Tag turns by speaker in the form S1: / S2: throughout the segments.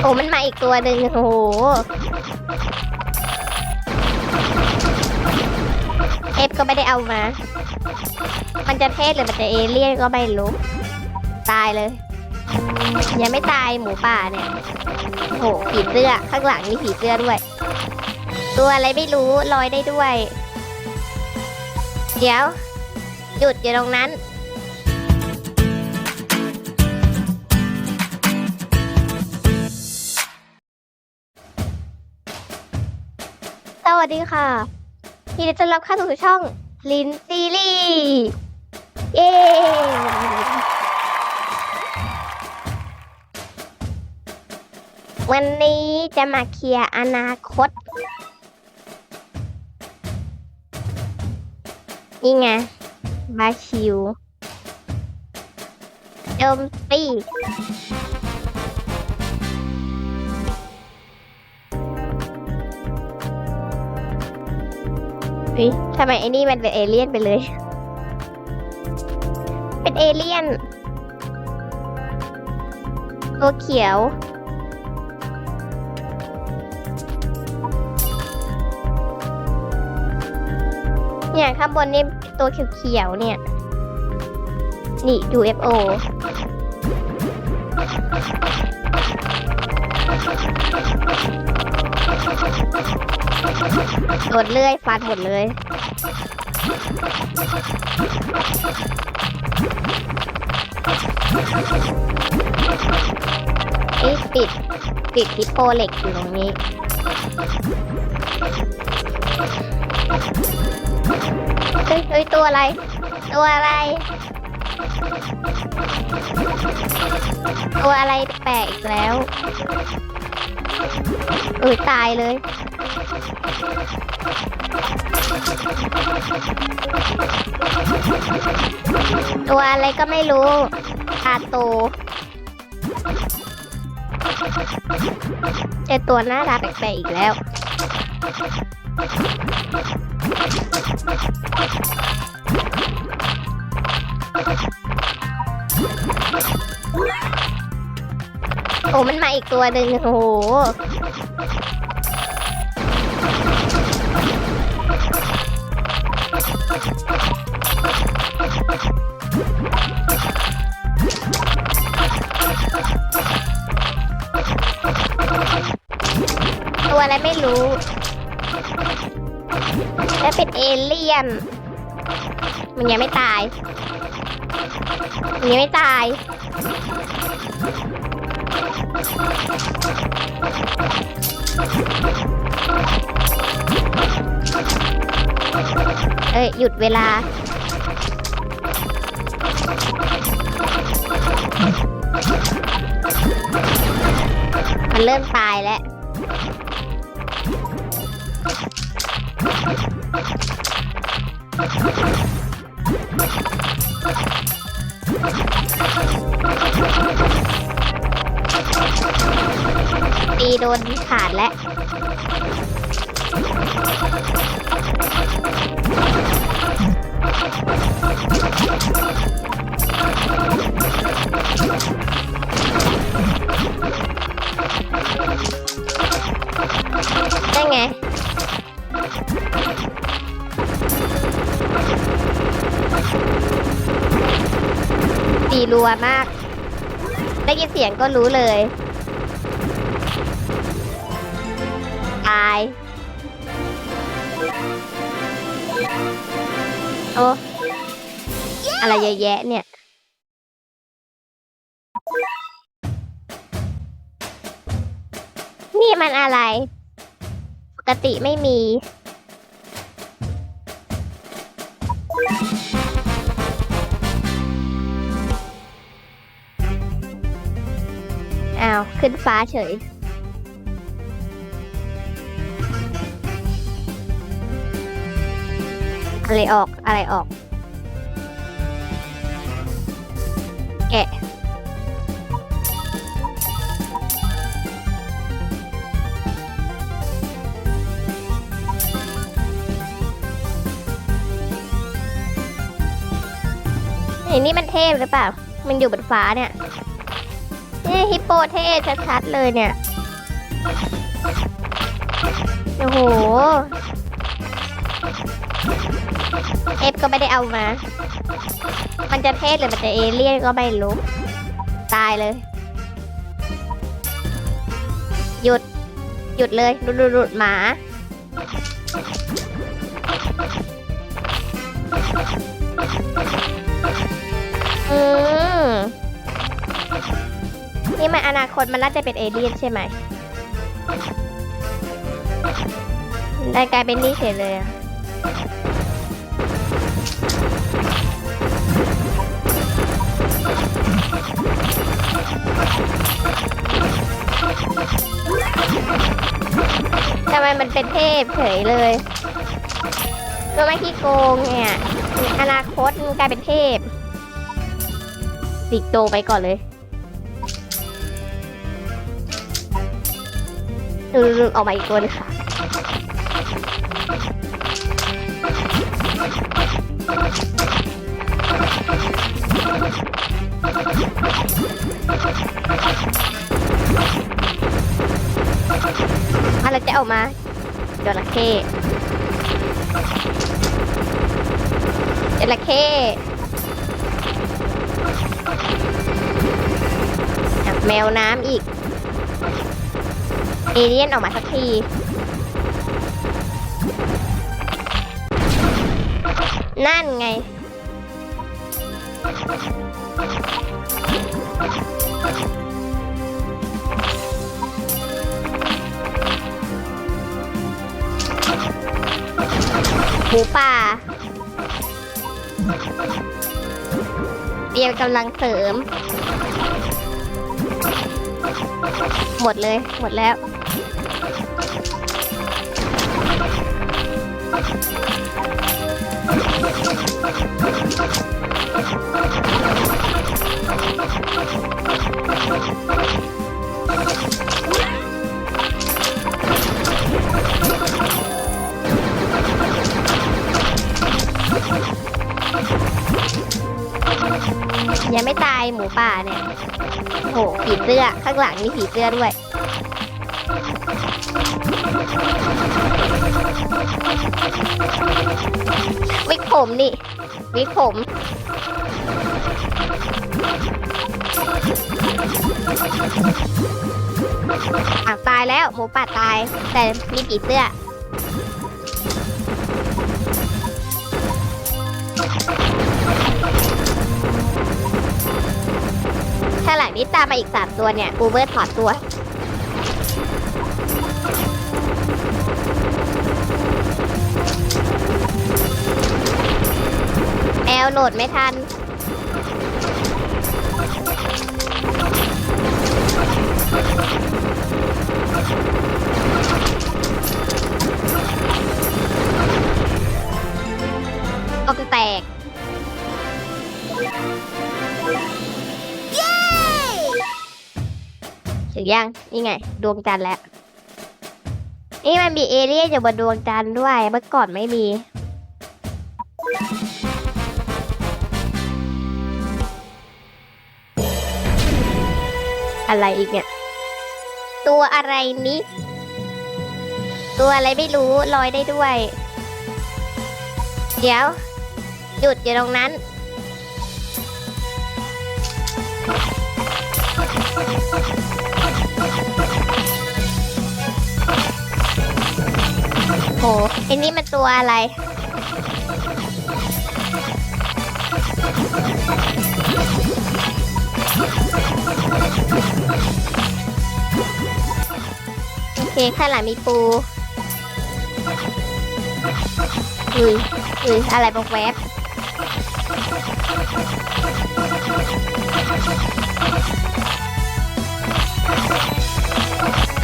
S1: โอ้มันมาอีกตัวหนึ่งโอ้โหเอฟก็ไม่ได้เอามา มันจะเทศหรือมันจะเอเลี่ยนก็ไม่รู้ ตายเลย ยังไม่ตายหมูป่าเนี่ยโอ้โหผีเสื้อ ข้างหลังมีผีเสื้อด้วย ตัวอะไรไม่รู้ลอยได้ด้วย เดี๋ยว หยุดอยู่ตรงนั้น สวัสดีค่ะยินดีต้อนรับเข้าสู่ช่องลินซีรีส์เย้วันนี้จะมาเคลียร์อนาคต นี่ไงมาชิวโจมตี เฮ้ยทำไมไอ้นี่มันเป็นเอเลี่ยนไปเลย เป็นเอเลี่ยน ตัวเขียวเนี่ยข้างบนนี่ตัวเขียวๆเนี่ย นี่ UFO โดเลยฟันหมดเลยเอ๊ะติดติดฮิปโปเหล็กอยู่ตรงนี้เฮ้ยเฮ้ยตัวอะไร ตัวอะไร ตัวอะไรแปลกอีกแล้วเออตายเลย ตัวอะไรก็ไม่รู้ตาโตเจอตัวหน้าตาแปลกๆอีกแล้ว โอ้มันมาอีกตัวหนึ่งโอ้ ไรไม่รู้ และเป็นเอเลี่ยน มันยังไม่ตาย มันยังไม่ตาย เอ้ย หยุดเวลามันเริ่มตายแล้ว โดนขาดแล้วได้ไงตีรัวมาก ได้ยินเสียงก็รู้เลย ตาย โอ้อะไรเยอะแยะเนี่ย นี่มันอะไร ปกติไม่มี อ้าว ขึ้นฟ้าเฉย อะไรออกอะไรออก แกะไอ้นี่มันเทพหรือเปล่า มันอยู่บนฟ้าเนี่ยเนี่ฮิปโปเทสชัดๆเลยเนี่ย โอ้โห ก็ไม่ได้เอามา มันจะเทศหรือมันจะเอเลี่ยนก็ไม่รู้ ตายเลย หยุด หยุดเลยหลุดหลุดหมาอืมนี่มันอนาคตมันน่าจะเป็นเอเลี่ยนใช่ไหมได้กลายเป็นนี่เฉยเลยอะ ทำไมมันเป็นเทพเฉยเลยก็ไม่ขี้โกงเนี่ยอนาคตมันกลายเป็นเทพสิกโตไปก่อนเลยอือออกมาอีกตัวนึงค่ะ อะไรจะออกมาจระเข้จระเข้อะแมวน้ำอีก เอเลี่ยนออกมาสักทีนั่นไง หมูป่าเตรียมกำลังเสริม หมดเลย หมดแล้ว ยังไม่ตายหมูป่าเนี่ยโหผีเสื้อข้างหลังมีผีเสื้อด้วย วิกผมนี่ วิกผม แล้วหมูป่าตาย แต่มีผีเสื้อถ้าหลังนี้ตามมาอีกสามตัวเนี่ยอูเบอร์ถอดตัวแอลโหลดไม่ทัน กจะแตกถึงยัง นี่ไง ดวงจันทร์แล้ว นี่มันมีเอเลี่ยนอยู่บนดวงจันทร์ด้วย เมื่อก่อนไม่มี อะไรอีกเนี่ย ตัวอะไรนี้ ตัวอะไรไม่รู้ลอยได้ด้วย เดี๋ยว หยุดอยู่ตรงนั้น โหไอ้นี่มันตัวอะไร เคข้างหลังมีปูอุ้ยอุ้ยอะไรบอกแวบ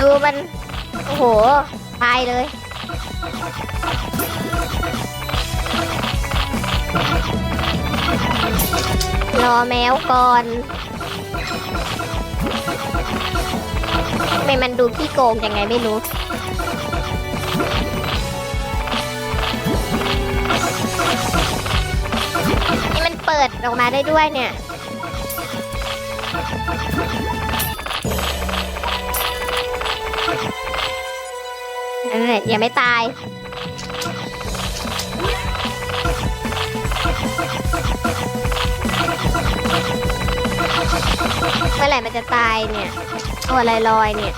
S1: ดูมัน โอ้โห ตายเลย รอแมวก่อน ทำไมมันดูขี้โกงยังไงไม่รู้ นี่มันเปิดออกมาได้ด้วยเนี่ย อันนี้ยังไม่ตาย มื่อไหร่มันจะตายเนี่ยตัวลอยลอยเนี่ย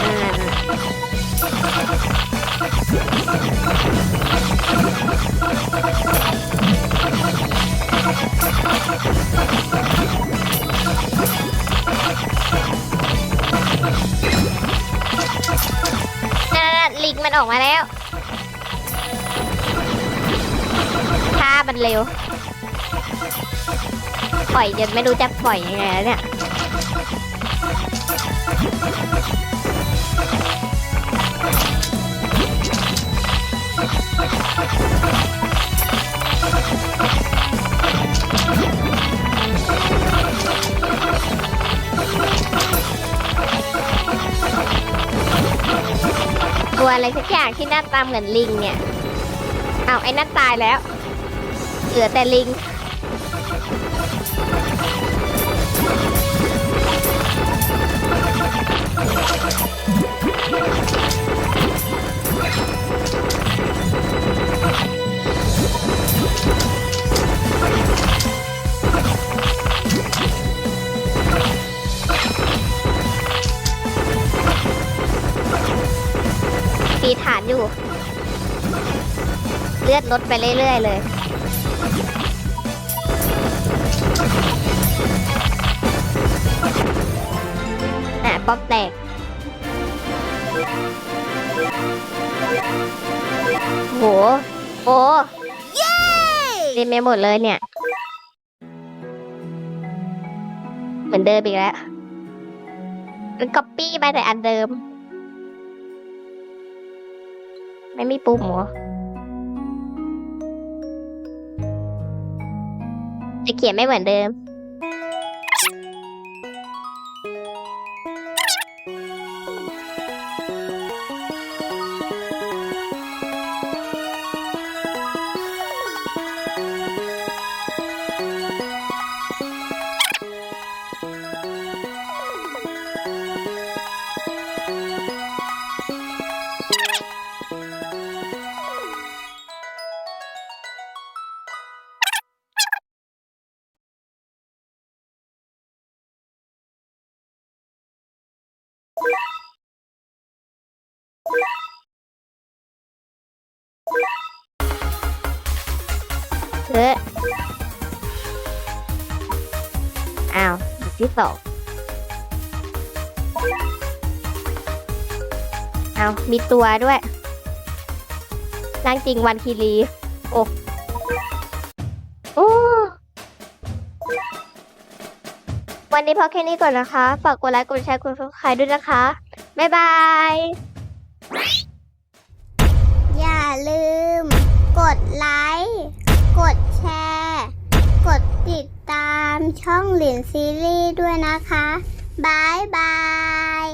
S1: อ่านั่นลิงมันออกมาแล้วท่ามันเร็ว ปล่อยจนไม่รู้จะปล่อยยังไงแล้วเนี่ยตัวอะไรสักอย่างที่หน้าตาเหมือนลิงเนี่ย เอาไอ้นั่นตายแล้ว เหลือแต่ลิง ปีฐานอยู่ เลือดลดไปเรื่อย ๆ เลยอะป๊อกแตก โห โอ้เรียนไม่หมดเลยเนี่ย เหมือนเดิมอีกแล้วมันก๊อปปี้ไปแต่อันเดิม ไม่มีปุ่มเหรอจะเขียนไม่เหมือนเดิม เอออ้าวบทที่สองเอาวมีตัวด้วยร่างจริงวันคีรี โอ้โอ้วันนี้พอแค่นี้ก่อนนะคะ ฝากกดไลค์ กดแชร์ กดซับสไครต์ด้วยนะคะ บ๊ายบาย
S2: อย่าลืม กดไลค์ กดแชร์ กดติดตามช่องหลินซีรีส์ด้วยนะคะบายบาย